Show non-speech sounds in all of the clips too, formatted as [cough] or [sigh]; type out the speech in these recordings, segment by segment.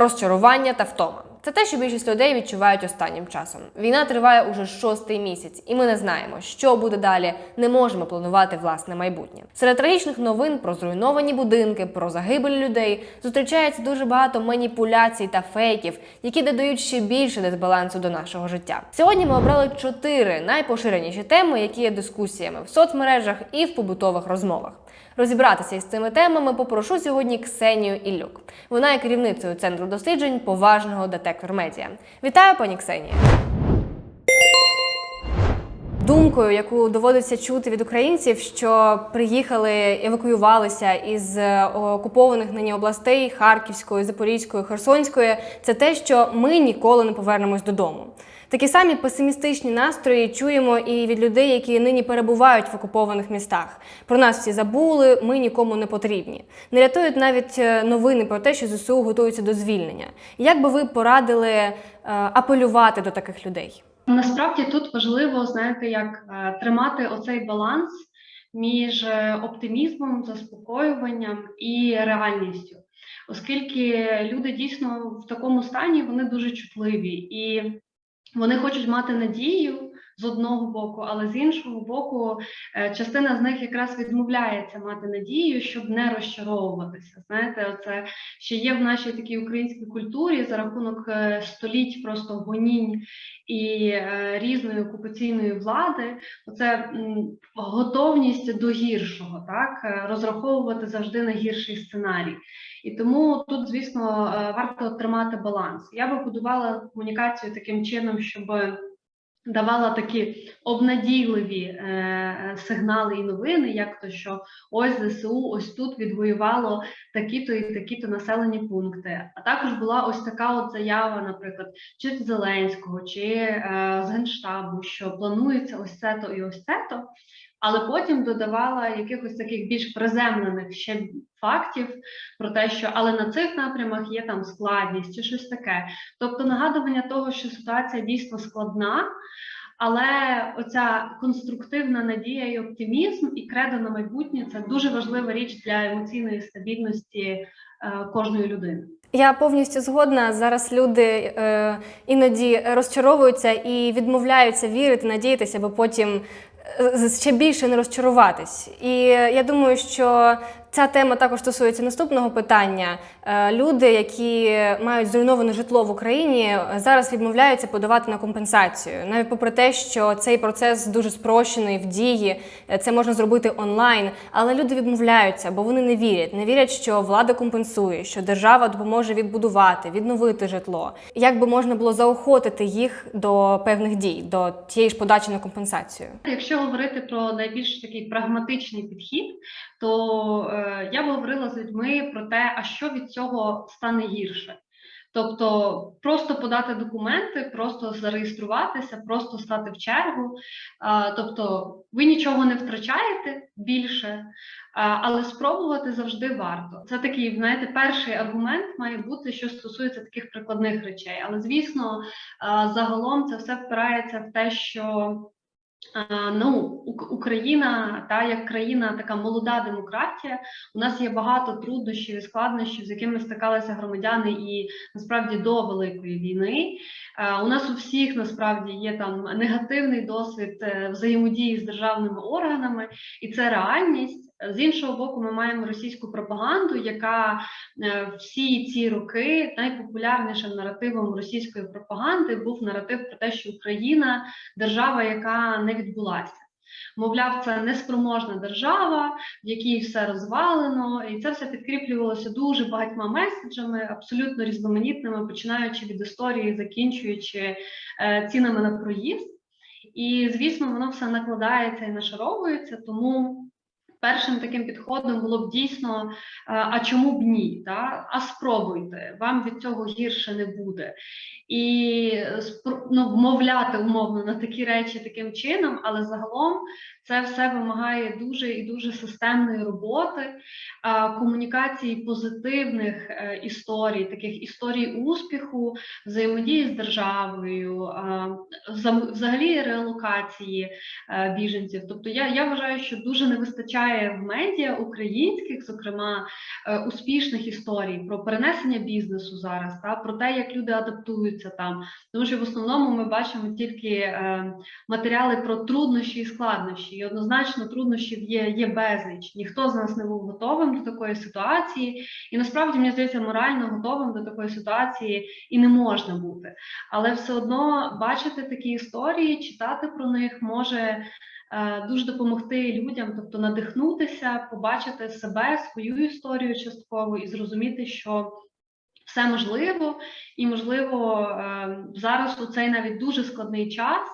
розчарування та втома. Це те, що більшість людей відчувають останнім часом. Війна триває уже шостий місяць, і ми не знаємо, що буде далі. Не можемо планувати власне майбутнє. Серед трагічних новин про зруйновані будинки, про загибель людей зустрічається дуже багато маніпуляцій та фейків, які додають ще більше дисбалансу до нашого життя. Сьогодні ми обрали чотири найпоширеніші теми, які є дискусіями в соцмережах і в побутових розмовах. Розібратися із цими темами попрошу сьогодні Ксенію Іллюк. Вона є керівницею центру досліджень поважного детектор медіа. Вітаю, пані Ксенія. Думкою, яку доводиться чути від українців, що приїхали, евакуювалися із е, окупованих нині областей Харківської, Запорізької, Херсонської, це те, що ми ніколи не повернемось додому. Такі самі песимістичні настрої чуємо і від людей, які нині перебувають в окупованих містах. Про нас всі забули, ми нікому не потрібні. Не рятують навіть е, новини про те, що ЗСУ готуються до звільнення. Як би ви порадили е, апелювати до таких людей? Насправді тут важливо, знаєте, як е, тримати оцей баланс між е, оптимізмом, заспокоюванням і реальністю, оскільки люди дійсно в такому стані вони дуже чутливі і вони хочуть мати надію з одного боку, але з іншого боку, е, частина з них якраз відмовляється мати надію, щоб не розчаровуватися. Знаєте, це ще є в нашій такій українській культурі за рахунок е, століть просто гонінь і е, різної окупаційної влади. Оце готовність до гіршого, так розраховувати завжди на гірший сценарій. І тому тут, звісно, варто тримати баланс. Я би будувала комунікацію таким чином, щоб давала такі обнадійливі е, сигнали і новини, як то, що ось ЗСУ, ось тут відвоювало такі-то і такі-то населені пункти. А також була ось така от заява, наприклад, чи від Зеленського, чи е, з Генштабу, що планується ось це то і ось це то. Але потім додавала якихось таких більш приземлених ще фактів про те, що але на цих напрямах є там складність чи щось таке. Тобто нагадування того, що ситуація дійсно складна, але оця конструктивна надія і оптимізм і кредо на майбутнє це дуже важлива річ для емоційної стабільності е, кожної людини. Я повністю згодна. Зараз люди е, іноді розчаровуються і відмовляються вірити, надіятися, бо потім ще більше не розчаруватись. І я думаю, що ця тема також стосується наступного питання. Е, Люди, які мають зруйноване житло в Україні, зараз відмовляються подавати на компенсацію, навіть попри те, що цей процес дуже спрощений в дії, е, це можна зробити онлайн. Але люди відмовляються, бо вони не вірять. Не вірять, що влада компенсує, що держава допоможе відбудувати, відновити житло. Як би можна було заохотити їх до певних дій, до тієї ж подачі на компенсацію? Якщо говорити про найбільш такий прагматичний підхід, то е, я говорила з людьми про те, а що від цього стане гірше. Тобто просто подати документи, просто зареєструватися, просто стати в чергу. Тобто ви нічого не втрачаєте більше, але спробувати завжди варто. Це такий, знаєте, перший аргумент має бути, що стосується таких прикладних речей. Але звісно, загалом це все впирається в те, що Ну, Україна, та як країна, така молода демократія. У нас є багато труднощів і складнощів, з якими стикалися громадяни, і насправді до великої війни. Е, У нас у всіх насправді є там негативний досвід е, взаємодії з державними органами, і це реальність. З іншого боку, ми маємо російську пропаганду, яка е, всі ці роки найпопулярнішим наративом російської пропаганди був наратив про те, що Україна держава, яка не відбулася. Мовляв, це неспроможна держава, в якій все розвалено, і це все підкріплювалося дуже багатьма меседжами, абсолютно різноманітними, починаючи від історії, закінчуючи е, цінами на проїзд. І звісно, воно все накладається і нашаровується, тому. Першим таким підходом було б дійсно, е, а чому б ні? Та? А спробуйте, вам від цього гірше не буде. І спро- ну, вмовляти умовно на такі речі таким чином, але загалом це все вимагає дуже і дуже системної роботи, комунікації позитивних е, історій, таких історій успіху, взаємодії з державою, взагалі реалокації е, біженців. Тобто я, я вважаю, що дуже не вистачає в медіа українських, зокрема е, успішних історій про перенесення бізнесу зараз, та про те, як люди адаптуються там. Тому що в основному ми бачимо тільки е, матеріали про труднощі і складнощі. І однозначно труднощів є, є безліч. Ніхто з нас не був готовим до такої ситуації, і насправді мені здається, морально готовим до такої ситуації і не можна бути. Але все одно бачити такі історії, читати про них може е, дуже допомогти людям, тобто надихнутися, побачити себе, свою історію частково і зрозуміти, що все можливо, і можливо е, зараз у цей навіть дуже складний час.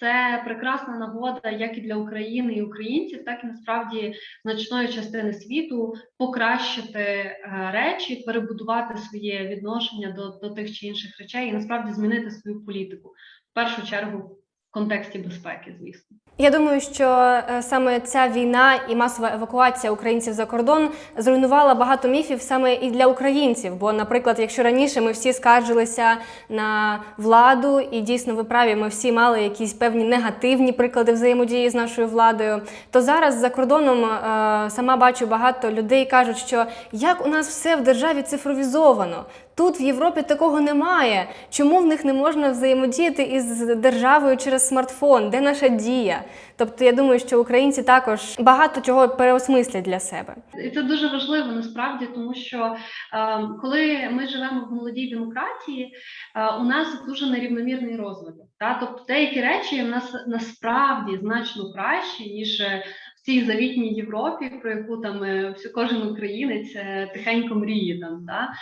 Це прекрасна нагода як і для України і українців, так і насправді значної частини світу покращити е, речі, перебудувати своє відношення до, до тих чи інших речей і насправді змінити свою політику в першу чергу в контексті безпеки, звісно. Я думаю, що е, саме ця війна і масова евакуація українців за кордон зруйнувала багато міфів саме і для українців. Бо, наприклад, якщо раніше ми всі скаржилися на владу, і дійсно ви праві, ми всі мали якісь певні негативні приклади взаємодії з нашою владою, то зараз за кордоном е, сама бачу багато людей кажуть, що як у нас все в державі цифровізовано. Тут в Європі такого немає. Чому в них не можна взаємодіяти із державою через смартфон? Де наша дія? Тобто, я думаю, що українці також багато чого переосмислять для себе. І це дуже важливо насправді, тому що е, коли ми живемо в молодій демократії, е, у нас дуже нерівномірний розвиток. Та? Тобто деякі речі в нас насправді значно кращі, ніж е, цій завітній Європі, про яку там е, всю- кожен українець е, тихенько мріє там, та?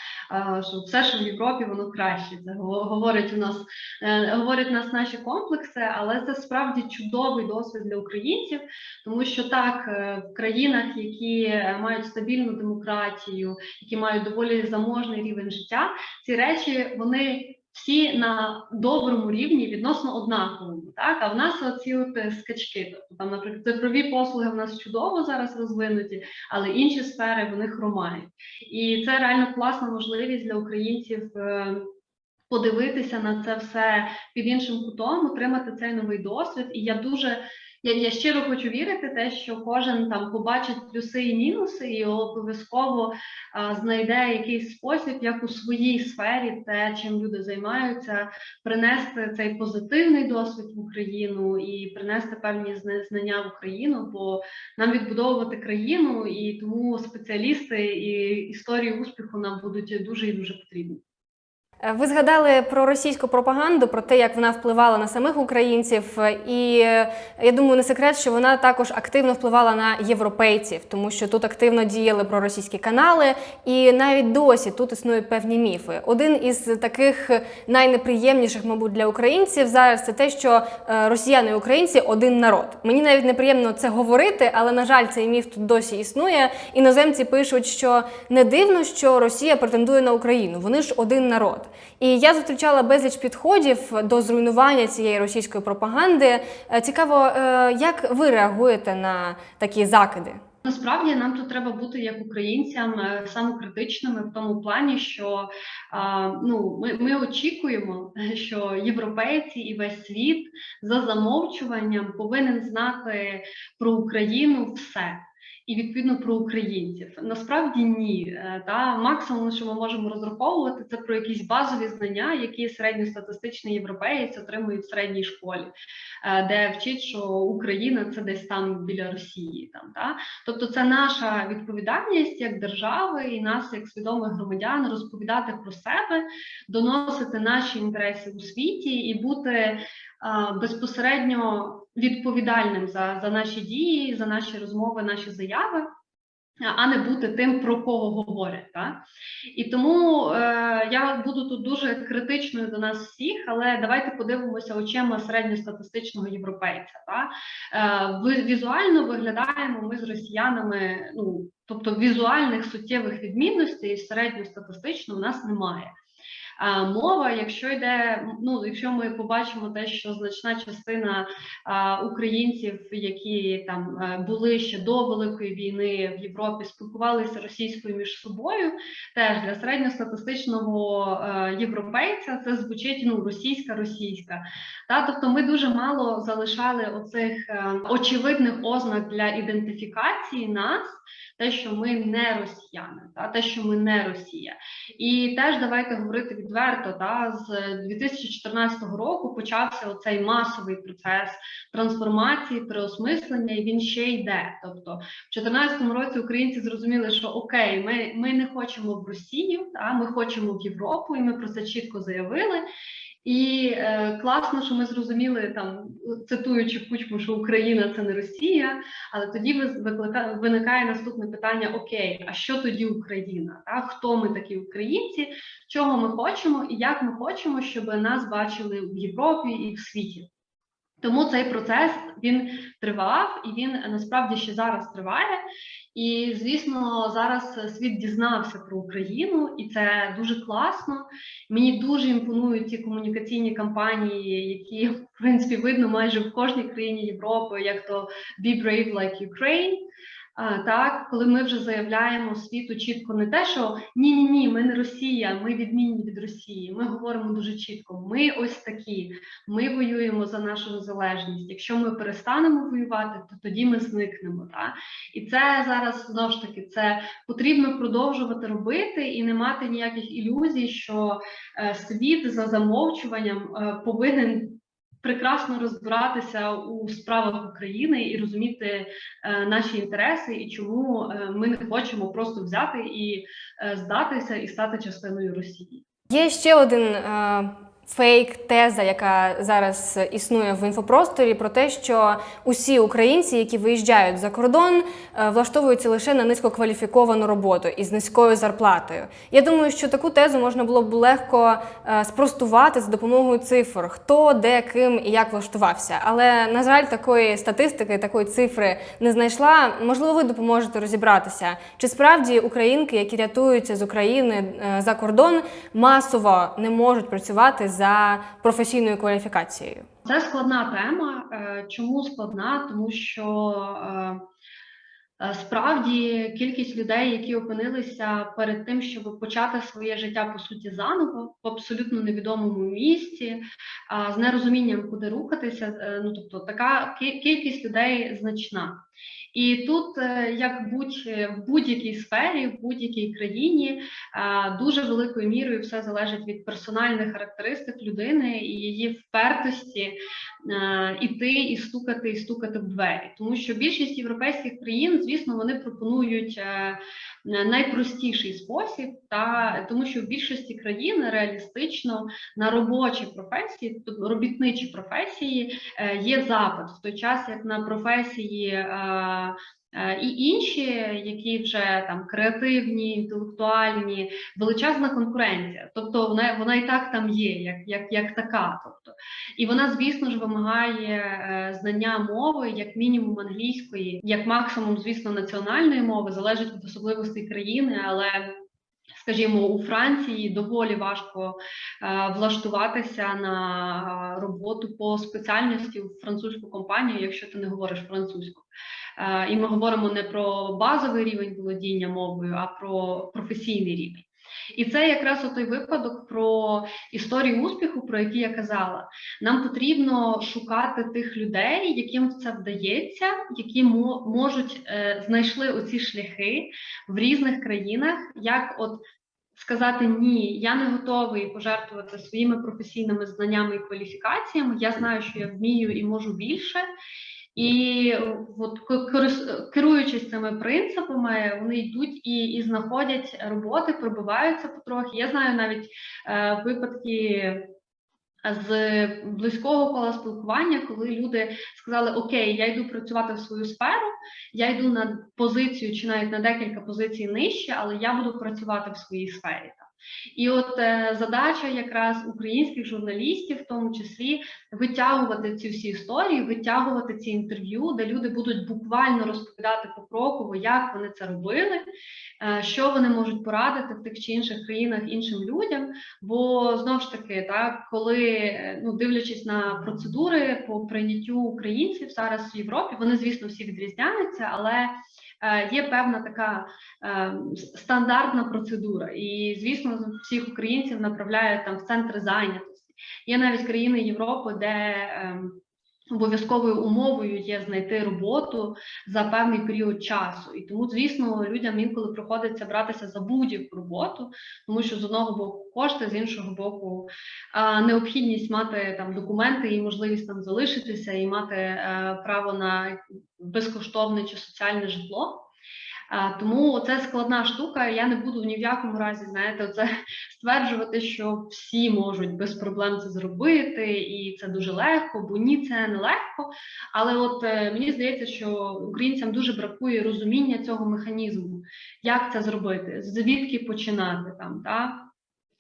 Е, що все, що в Європі, воно краще. Це го- говорять у нас, е, говорять у нас наші комплекси, але це справді чудовий досвід для українців. Тому що так, в країнах, які мають стабільну демократію, які мають доволі заможний рівень життя, ці речі вони всі на доброму рівні відносно однаковому. Так, а в нас оці от е, скачки. Тобто там, наприклад, цифрові послуги в нас чудово зараз розвинуті, але інші сфери вони хромають. І це реально класна можливість для українців. е, Подивитися на це все під іншим кутом, отримати цей новий досвід. І я дуже я, я щиро хочу вірити, те, що кожен там побачить плюси і мінуси, і обов'язково а, знайде якийсь спосіб, як у своїй сфері, те, чим люди займаються, принести цей позитивний досвід в Україну і принести певні зна- знання в Україну, бо нам відбудовувати країну, і тому спеціалісти і історії успіху нам будуть дуже і дуже потрібні. Е, Ви згадали про російську пропаганду, про те, як вона впливала на самих українців, е, і е, я думаю, не секрет, що вона також активно впливала на європейців, тому що тут активно діяли проросійські канали, і навіть досі тут існують певні міфи. Один із таких найнеприємніших, мабуть, для українців зараз це те, що росіяни і українці один народ. Мені навіть неприємно це говорити, але на жаль, цей міф тут досі існує. Іноземці пишуть, що не дивно, що Росія претендує на Україну. Вони ж один народ. І я зустрічала безліч підходів до зруйнування цієї російської пропаганди. Е, Цікаво, е, як ви реагуєте на такі закиди? Насправді нам тут треба бути як українцям е, самокритичними в тому плані, що ну ми, ми очікуємо, що європейці і весь світ за замовчуванням повинен знати про Україну все. І відповідно про українців насправді ні. Е, Та максимум, що ми можемо розраховувати, це про якісь базові знання, які середньостатистичний європеєць отримує в середній школі, е, де вчить, що Україна це десь там біля Росії. Там та Тобто, це наша відповідальність як держави і нас, як свідомих громадян, розповідати про себе, доносити наші інтереси у світі і бути безпосередньо відповідальним за, за наші дії, за наші розмови, наші заяви. А не бути тим, про кого говорять, так? і тому е, я буду тут дуже критичною до нас всіх, але давайте подивимося очима середньостатистичного європейця. Так? Е, візуально виглядаємо ми з росіянами, ну тобто візуальних суттєвих відмінностей середньостатистично у нас немає. Мова. Якщо йде, ну якщо ми побачимо те, що значна частина українців, які там е, були ще до великої війни в Європі, спілкувалися російською між собою, теж для середньостатистичного е, європейця це звучить ну російська, російська. Та тобто ми дуже мало залишали оцих е, очевидних ознак для ідентифікації нас, те, що ми не росіяни, та те, що ми не Росія. І теж давайте говорити відверто. Та з 2014 року почався оцей масовий процес трансформації, переосмислення, і він ще йде. Тобто, в 2014 році українці зрозуміли, що окей, ми, ми не хочемо в Росію, та ми хочемо в Європу, і ми про це чітко заявили. І е, класно, що ми зрозуміли там, цитуючи Кучму, що Україна це не Росія. Але тоді ви- виклика- виникає наступне питання: Окей, а що тоді Україна? Та Хто ми такі українці? Чого ми хочемо, і як ми хочемо, щоб нас бачили в Європі і в світі? Тому цей процес він тривав і він насправді ще зараз триває. І звісно, зараз світ дізнався про Україну, і це дуже класно. Мені дуже імпонують ці комунікаційні кампанії, які в принципі видно майже в кожній країні Європи, як то Be Brave Like Ukraine. Так, коли ми вже заявляємо світу чітко не те, що ні, ні, ні, ми не Росія, ми відмінні від Росії. Ми говоримо дуже чітко. Ми ось такі. Ми воюємо за нашу незалежність. Якщо ми перестанемо воювати, то тоді ми зникнемо. Так? І це зараз знову ж таки це потрібно продовжувати робити і не мати ніяких ілюзій, що е, світ за замовчуванням е, повинен. Прекрасно розбиратися у справах України і розуміти е, наші інтереси, і чому е, ми не хочемо просто взяти і е, здатися і стати частиною Росії. Є ще один фейк теза, яка зараз існує в інфопросторі, про те, що усі українці, які виїжджають за кордон, е, влаштовуються лише на низькокваліфіковану роботу із низькою зарплатою. Я думаю, що таку тезу можна було б легко е, спростувати за допомогою цифр, хто, де, ким і як влаштувався. Але на жаль, такої статистики, такої цифри не знайшла. Можливо, ви допоможете розібратися, чи справді українки, які рятуються з України е, за кордон, масово не можуть працювати за професійною кваліфікацією. Це складна тема. Е, Чому складна? Тому що е, е, справді кількість людей, які опинилися перед тим, щоб почати своє життя по суті заново в абсолютно невідомому місці, з нерозумінням, куди рухатися. е, Ну тобто, така кількість людей значна. І тут, е, як будь в будь-якій сфері, в будь-якій країні, дуже великою мірою все залежить від персональних характеристик людини і її впертості е, іти і стукати, і стукати в двері. Тому що більшість європейських країн, звісно, вони пропонують е, найпростіший спосіб, та тому що в більшості країн реалістично на робочі професії, тобто робітничі професії, е, є запит в той час, як на професії. Е, І інші, які вже там креативні, інтелектуальні, величезна конкуренція. Тобто вона вона і так там є, як як, як така. Тобто, і вона, звісно ж, вимагає е, знання мови, як мінімум англійської, як максимум, звісно, національної мови, залежить від особливостей країни, але. Скажімо, у Франції доволі важко е, влаштуватися на е, роботу по спеціальності в французьку компанію, якщо ти не говориш французьку. Е, і ми говоримо не про базовий рівень володіння мовою, а про професійний рівень. І це якраз той випадок про історію успіху, про який я казала. Нам потрібно шукати тих людей, яким це вдається, які можуть е, знайшли оці шляхи в різних країнах, як от. Сказати ні, я не готовий пожертвувати своїми професійними знаннями і кваліфікаціями. Я знаю, що я вмію і можу більше. І от керуючись цими принципами, вони йдуть і, і знаходять роботи, пробиваються потрохи. Я знаю навіть е, випадки з близького кола спілкування, коли люди сказали: Окей, я йду працювати в свою сферу, я йду на позицію чи навіть на декілька позицій нижче, але я буду працювати в своїй сфері. І от е, задача якраз українських журналістів, в тому числі, витягувати ці всі історії, витягувати ці інтерв'ю, де люди будуть буквально розповідати покроково, як вони це робили, е, що вони можуть порадити в тих чи інших країнах іншим людям. Бо знову ж таки, так коли е, ну дивлячись на процедури по прийняттю українців зараз в Європі, вони звісно всі відрізняються, але є певна така е, стандартна процедура, і звісно, всіх українців направляють там в центри зайнятості. Є навіть країни Європи, де ем, Обов'язковою умовою є знайти роботу за певний період часу, і тому, звісно, людям інколи приходиться братися за будь-яку роботу, тому що з одного боку кошти, з іншого боку, необхідність мати там документи і можливість там залишитися і мати е, право на безкоштовне чи соціальне житло. А, Тому це складна штука. Я не буду ні в якому разі, знаєте, це [laughs] стверджувати, що всі можуть без проблем це зробити, і це дуже легко, бо ні, це не легко. Але от е, мені здається, що українцям дуже бракує розуміння цього механізму, як це зробити, звідки починати там, так?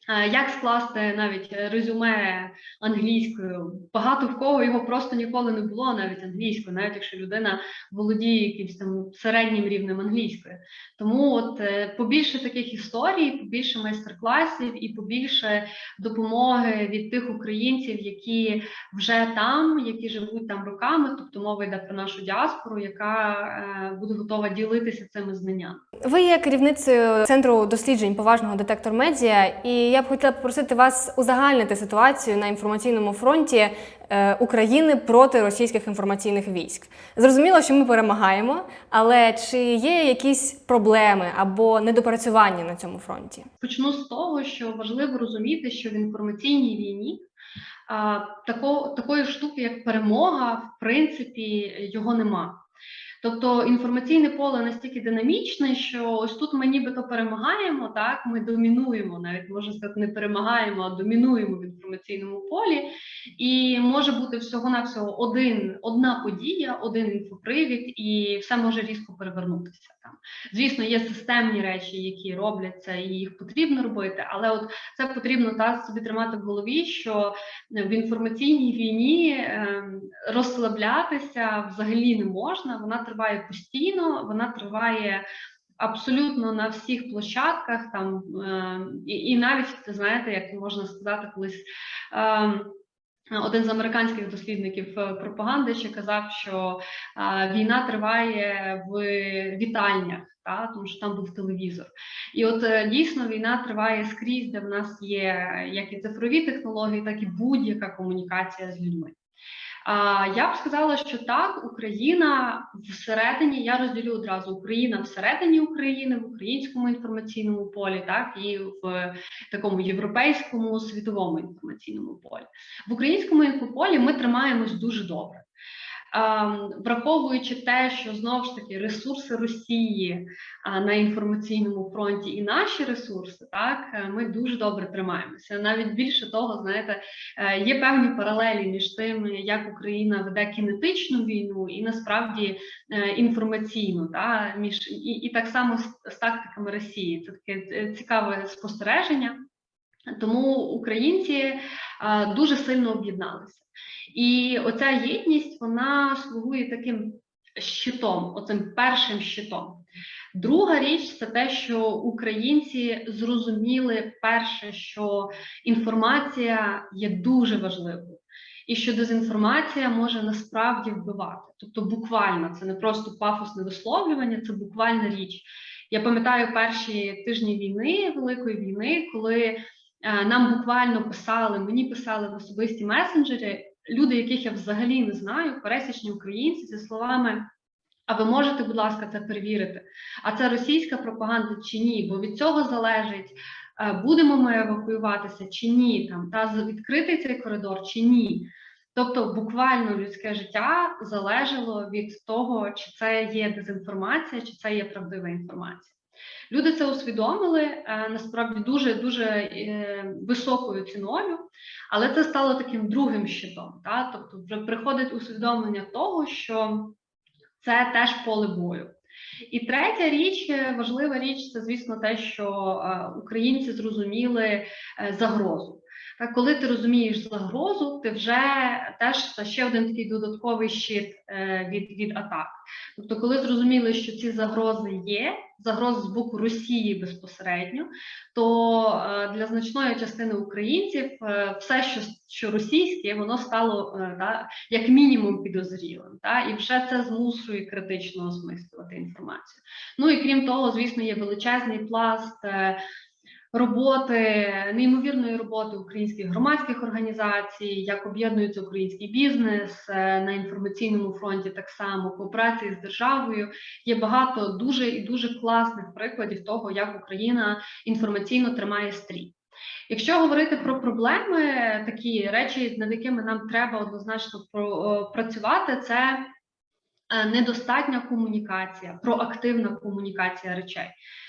Е, Як скласти навіть резюме англійською? Багато в кого його просто ніколи не було, навіть англійською, навіть якщо людина володіє якимось там середнім рівнем англійської. Тому от е, побільше таких історій, побільше майстер-класів і побільше допомоги від тих українців, які вже там, які живуть там роками. Тобто мова йде про нашу діаспору, яка е, буде готова ділитися цими знаннями. Ви є керівницею центру досліджень поважного детектор медіа, і я б хотіла попросити вас узагальнити ситуацію на інформаційному фронті е, України проти російських інформаційних військ. Зрозуміло, що ми перемагаємо, але чи є якісь проблеми або недопрацювання на цьому фронті? Почну з того, що важливо розуміти, що в інформаційній війні тако, такої штуки, як перемога, в принципі, його нема. Тобто інформаційне поле настільки динамічне, що ось тут ми нібито перемагаємо, так ми домінуємо, навіть можна сказати, не перемагаємо, а домінуємо в інформаційному полі. І може бути всього-навсього один, одна подія, один інфопривід, і все може різко перевернутися. Там. Звісно, є системні речі, які робляться, і їх потрібно робити, але от це потрібно так собі тримати в голові, що в інформаційній війні е, розслаблятися взагалі не можна. Вона триває постійно, вона триває. Абсолютно на всіх площадках, там е, і, і навіть знаєте, як можна сказати, колись е, один з американських дослідників е, пропаганди ще казав, що війна триває в вітальнях, та, тому що там був телевізор. І от дійсно війна триває скрізь, де в нас є як і цифрові технології, так і будь-яка комунікація з людьми. Я б сказала, що так, Україна всередині, я розділю одразу Україна всередині України, в українському інформаційному полі, так і в такому європейському світовому інформаційному полі. В українському інфополі ми тримаємось дуже добре. Ем, Враховуючи те, що знову ж таки ресурси Росії на інформаційному фронті і наші ресурси, так е, ми дуже добре тримаємося. Навіть більше того, знаєте, е, є певні паралелі між тим, як Україна веде кінетичну війну і насправді е, інформаційну, та між і, і так само з, з тактиками Росії. Це таке е, цікаве спостереження. Тому українці дуже сильно об'єдналися. І оця єдність вона слугує таким щитом, оцим першим щитом. Друга річ це те, що українці зрозуміли перше, що інформація є дуже важливою, і що дезінформація може насправді вбивати. Тобто, буквально це не просто пафосне висловлювання, це буквальна річ. Я пам'ятаю перші тижні війни, великої війни, коли е, нам буквально писали, мені писали в особисті месенджері люди, яких я взагалі не знаю, пересічні українці зі словами. А ви можете, будь ласка, це перевірити? А це російська пропаганда чи ні? Бо від цього залежить, е, будемо ми евакуюватися чи ні, там та відкритий цей коридор чи ні. Тобто, буквально людське життя залежало від того, чи це є дезінформація, чи це є правдива інформація. Люди це усвідомили е, насправді дуже дуже е, високою ціною, але це стало таким другим щитом. Та? Тобто, вже приходить усвідомлення того, що це теж поле бою. І третя річ, е, важлива річ, це звісно те, що українці зрозуміли загрозу. Коли ти розумієш загрозу, ти вже теж це ще один такий додатковий щит е, від, від атак. Тобто, коли зрозуміли, що ці загрози є, загрози з боку Росії безпосередньо, то е, для значної частини українців е, все, що, що російське, воно стало да, як мінімум підозрілим. Та, і вже це змушує критично осмислювати інформацію. Ну і крім того, звісно, є величезний пласт. Е, Роботи неймовірної роботи українських громадських організацій, як об'єднується український бізнес е, на інформаційному фронті, так само кооперації з державою. Є багато дуже і дуже класних прикладів того, як Україна інформаційно тримає стрій. Якщо говорити про проблеми, такі речі, над якими нам треба однозначно про- працювати, це е, недостатня комунікація, проактивна комунікація речей.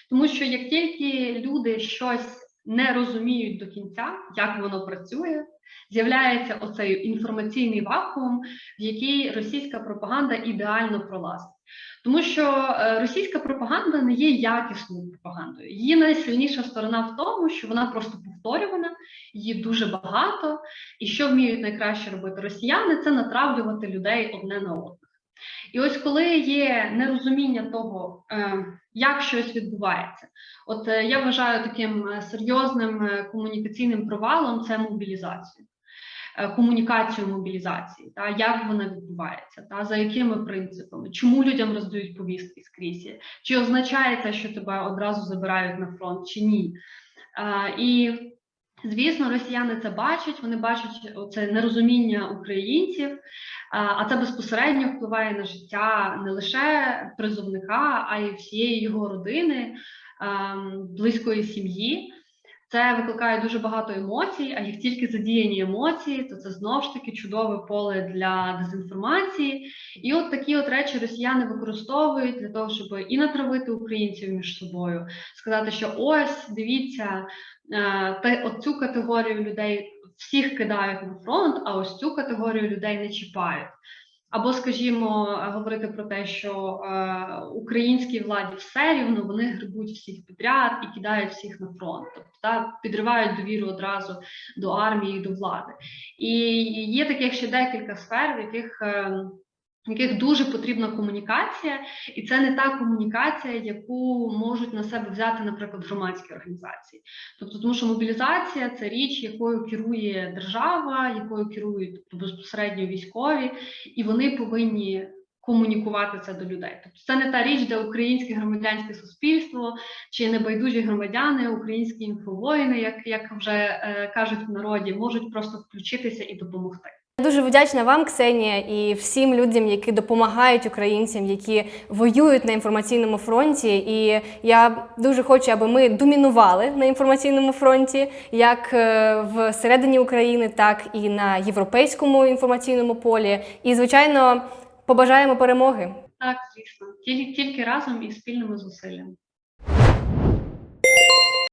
Тому що як тільки люди щось не розуміють до кінця, як воно працює, з'являється оцей інформаційний вакуум, в який російська пропаганда ідеально пролазить. Тому що е, російська пропаганда не є якісною пропагандою. Її найсильніша сторона в тому, що вона просто повторювана, її дуже багато. І що вміють найкраще робити росіяни, це натравлювати людей одне на одне. І ось коли є нерозуміння того, е, як щось відбувається, от е, я вважаю таким е, серйозним комунікаційним провалом це мобілізацію, комунікацію мобілізації, та як вона відбувається, та за якими принципами, чому людям роздають повістки скрізь, чи означає це, що тебе одразу забирають на фронт, чи ні. І Звісно, росіяни це бачать, вони бачать це нерозуміння українців, а це безпосередньо впливає на життя не лише призовника, а й всієї його родини, ем, близької сім'ї. Це викликає дуже багато емоцій, а як тільки задіяні емоції, то це знову ж таки чудове поле для дезінформації. І от такі от речі росіяни використовують для того, щоб і натравити українців між собою, сказати, що ось дивіться, е, те, оцю категорію людей всіх кидають на фронт, а ось цю категорію людей не чіпають. Або, скажімо, говорити про те, що е, українській владі все рівно вони грибуть всіх підряд і кидають всіх на фронт, тобто та, підривають довіру одразу до армії, до влади. І є таких ще декілька сфер, в яких е, в яких дуже потрібна комунікація, і це не та комунікація, яку можуть на себе взяти, наприклад, громадські організації. Тобто, тому що мобілізація це річ, якою керує держава, якою керують тобто, безпосередньо військові, і вони повинні комунікувати це до людей. Тобто, це не та річ, де українське громадянське суспільство чи небайдужі громадяни, українські інфовоїни, як, як вже е, кажуть в народі, можуть просто включитися і допомогти. Дуже вдячна вам, Ксенія, і всім людям, які допомагають українцям, які воюють на інформаційному фронті. І я дуже хочу, аби ми домінували на інформаційному фронті, як е, всередині України, так і на європейському інформаційному полі. І, звичайно, побажаємо перемоги. Так, звісно, тільки, тільки разом і спільними зусиллями.